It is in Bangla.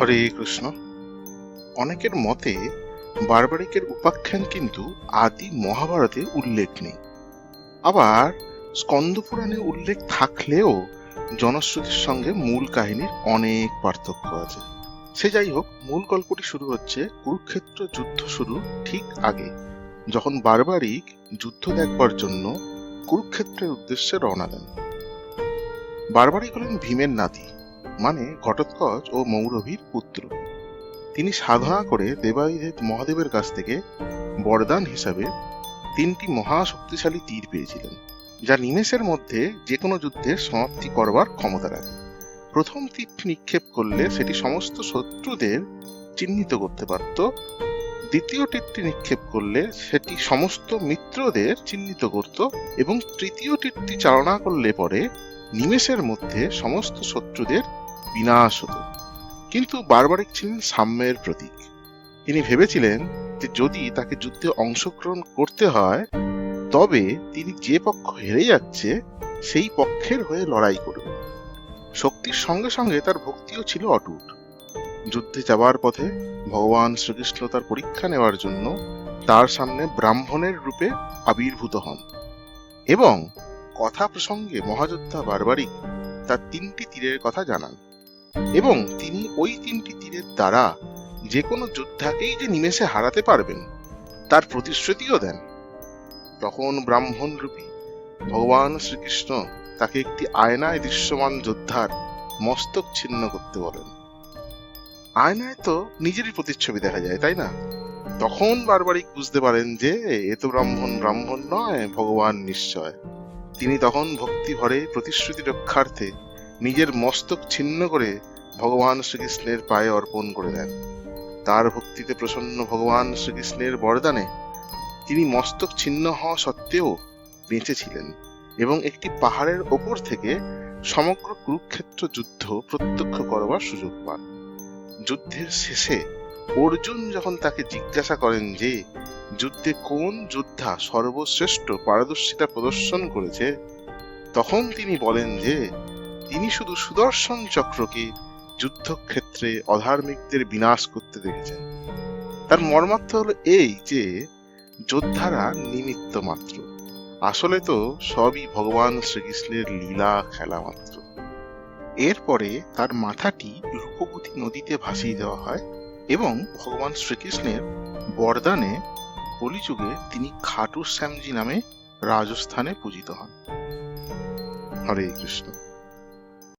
হরে কৃষ্ণ। অনেকের মতে বারবারিকের উপাখ্যান কিন্তু আদি মহাভারতে উল্লেখ নেই। আবার স্কন্দপুরাণে উল্লেখ থাকলেও জনশ্রুতির সঙ্গে মূল কাহিনীর অনেক পার্থক্য আছে। সে যাই হোক মূল গল্পটি শুরু হচ্ছে কুরুক্ষেত্র যুদ্ধ শুরু ঠিক আগে, যখন বারবারিক যুদ্ধ দেখবার জন্য কুরুক্ষেত্রের উদ্দেশ্যে রওনা দেন। বারবারিক হলেন ভীমের নাতি। মানে ঘটোৎকচ ও মৌরভীর পুত্র। তিনি সাধনা করে দেবাদিদেব মহাদেবের কাছ থেকে বরদান হিসাবে তিনটি মহা শক্তিশালী তীর পেয়েছিলেন, যা নিমেষের মধ্যে যে কোনো যুদ্ধের সমাপ্তি করবার ক্ষমতা রাখে। প্রথম তীরটি নিক্ষেপ করলে সেটি সমস্ত শত্রুদের চিহ্নিত করতে পারত। দ্বিতীয় তীরটি নিক্ষেপ করলে সেটি সমস্ত মিত্রদের চিহ্নিত করত এবং তৃতীয় তীরটি চালনা করলে পরে নিমেষের মধ্যে সমস্ত শত্রুদের বিনাশ হতো। কিন্তু বারবারিক ছিলেন সাম্যের প্রতীক। তিনি ভেবেছিলেন যে যদি তাকে যুদ্ধে অংশগ্রহণ করতে হয়, তবে তিনি যে পক্ষ হেরে যাচ্ছে, সেই পক্ষের হয়ে লড়াই করবে। শক্তির সঙ্গে সঙ্গে তার ভক্তিও ছিল অটুট। যুদ্ধে যাবার পথে ভগবান শ্রীকৃষ্ণ তার পরীক্ষা নেওয়ার জন্য তার সামনে ব্রাহ্মণের রূপে আবির্ভূত হন। এবং কথা প্রসঙ্গে মহাযোদ্ধা বারবারিক তার তিনটি তীরের কথা জানান। এবং তিনি ওই তিনটি তীরের দ্বারা যে কোনো যোদ্ধাকেই যে নিমেষে হারাতে পারবেন, তার প্রতিশ্রুতিও দেন। তখন ব্রাহ্মণ রূপী ভগবান শ্রীকৃষ্ণ তাকে একটি আয়নায় দৃশ্যমান যোদ্ধার মস্তক ছিন্ন করতে বলেন। আয়নায় তো নিজেরই প্রতিচ্ছবি দেখা যায়, তাই না? তখন বারবারই বুঝতে পারেন যে, এ তো ব্রাহ্মণ ব্রাহ্মণ নয়, ভগবান নিশ্চয়। তিনি তখন ভক্তি ভরে প্রতিশ্রুতি রক্ষার্থে নিজের মস্তক ছিন্ন করে ভগবান শ্রীকৃষ্ণের পায়ে অর্পণ করে দেন। তার ভক্তিতে প্রসন্ন ভগবান শ্রীকৃষ্ণের বরদানে তিনি মস্তক ছিন্ন হওয়া সত্ত্বেও বেঁচেছিলেন এবং একটি পাহাড়ের ওপর থেকে সমগ্র কুরুক্ষেত্র যুদ্ধ প্রত্যক্ষ করবার সুযোগ পান। যুদ্ধের শেষে অর্জুন যখন তাকে জিজ্ঞাসা করেন যে, যুদ্ধে কোন যোদ্ধা সর্বশ্রেষ্ঠ পারদর্শিতা প্রদর্শন করেছে? তখন তিনি বলেন যে তিনি শুধু সুদর্শন চক্রকে যুদ্ধক্ষেত্রে অধার্মিকদের বিনাশ করতে দেখেছেন। তার মর্মার্থ হলো এই যে, যোদ্ধারা নিমিত্ত মাত্র। আসলে তো সবই ভগবান শ্রীকৃষ্ণের লীলা খেলা মাত্র। এরপরে তার মাথাটি রূপবতী নদীতে ভাসিয়ে দেওয়া হয় এবং ভগবান শ্রীকৃষ্ণের বরদানে কলিযুগে তিনি খাটু শ্যামজি নামে রাজস্থানে পূজিত হন। হরে কৃষ্ণ।